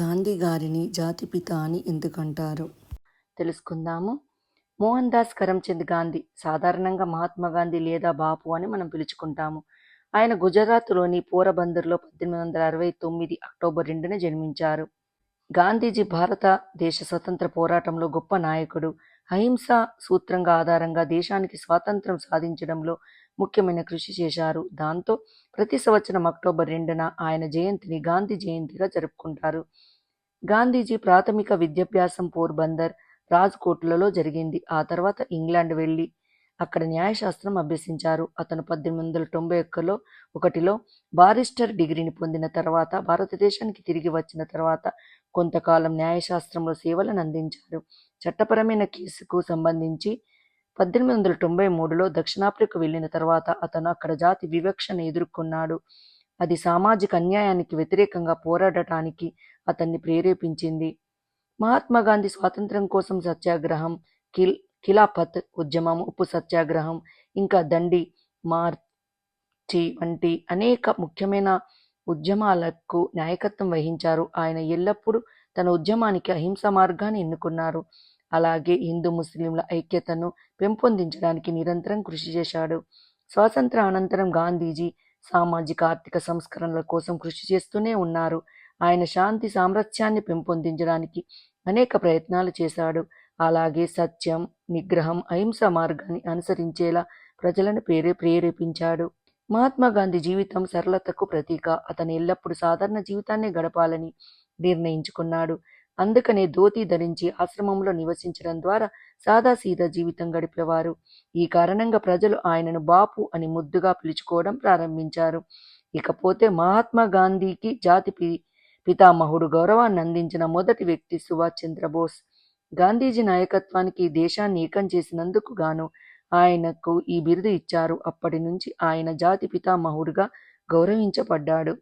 గాంధీ గారిని జాతిపిత అని ఎందుకంటారు? తెలుసుకుందాము. మోహన్ దాస్ కరమ్చంద్ గాంధీ సాధారణంగా మహాత్మా గాంధీ లేదా బాపు అని మనం పిలుచుకుంటాము. ఆయన గుజరాత్లోని పోరబందర్లో పద్దెనిమిది వందల అరవై తొమ్మిది అక్టోబర్ రెండున జన్మించారు. గాంధీజీ భారతదేశ స్వతంత్ర పోరాటంలో గొప్ప నాయకుడు. అహింస సూత్రంగా ఆధారంగా దేశానికి స్వాతంత్రం సాధించడంలో ముఖ్యమైన కృషి చేశారు. దాంతో ప్రతి సంవత్సరం అక్టోబర్ రెండున ఆయన జయంతిని గాంధీ జయంతిగా జరుపుకుంటారు. గాంధీజీ ప్రాథమిక విద్యాభ్యాసం పోర్బందర్ రాజ్కోట్లలో జరిగింది. ఆ తర్వాత ఇంగ్లాండ్ వెళ్ళి అక్కడ న్యాయశాస్త్రం అభ్యసించారు. అతను పద్దెనిమిది వందల తొంభై ఒక్కలో ఒకటిలో బారిస్టర్ డిగ్రీని పొందిన తర్వాత భారతదేశానికి తిరిగి వచ్చిన తర్వాత కొంతకాలం న్యాయశాస్త్రంలో సేవలను అందించారు. చట్టపరమైన కేసుకు సంబంధించి పద్దెనిమిది వందల తొంభై మూడులో దక్షిణాఫ్రికా వెళ్ళిన తర్వాత అతను అక్కడ జాతి వివక్షను ఎదుర్కొన్నాడు. అది సామాజిక అన్యాయానికి వ్యతిరేకంగా పోరాడటానికి అతన్ని ప్రేరేపించింది. మహాత్మా గాంధీ స్వాతంత్రం కోసం సత్యాగ్రహం కిల్ ఖిలాఫత్ ఉద్యమం ఉప్పు సత్యాగ్రహం ఇంకా దండి మార్చి వంటి అనేక ముఖ్యమైన ఉద్యమాలకు నాయకత్వం వహించారు. ఆయన ఎల్లప్పుడూ తన ఉద్యమానికి అహింస మార్గాన్ని ఎన్నుకున్నారు. అలాగే హిందూ ముస్లింల ఐక్యతను పెంపొందించడానికి నిరంతరం కృషి చేశాడు. స్వాతంత్ర అనంతరం గాంధీజీ సామాజిక ఆర్థిక సంస్కరణల కోసం కృషి చేస్తూనే ఉన్నారు. ఆయన శాంతి సామరస్యాన్ని పెంపొందించడానికి అనేక ప్రయత్నాలు చేశాడు. అలాగే సత్యం నిగ్రహం అహింస మార్గాన్ని అనుసరించేలా ప్రజలను పేరే ప్రేరేపించాడు. మహాత్మా గాంధీ జీవితం సరళతకు ప్రతీక. అతను ఎల్లప్పుడూ సాధారణ జీవితాన్ని గడపాలని నిర్ణయించుకున్నాడు. అందుకనే ధోతి ధరించి ఆశ్రమంలో నివసించడం ద్వారా సాదాసీదా జీవితం గడిపేవారు. ఈ కారణంగా ప్రజలు ఆయనను బాపు అని ముద్దుగా పిలుచుకోవడం ప్రారంభించారు. ఇకపోతే మహాత్మా గాంధీకి జాతి పి పితామహుడు గౌరవాన్ని అందించిన మొదటి వ్యక్తి సుభాష్ చంద్రబోస్. గాంధీజీ నాయకత్వానికి దేశాన్ని ఏకం చేసినందుకు గాను ఆయనకు ఈ బిరుదు ఇచ్చారు. అప్పటి నుంచి ఆయన జాతి పితామహుడుగా గౌరవించబడ్డాడు.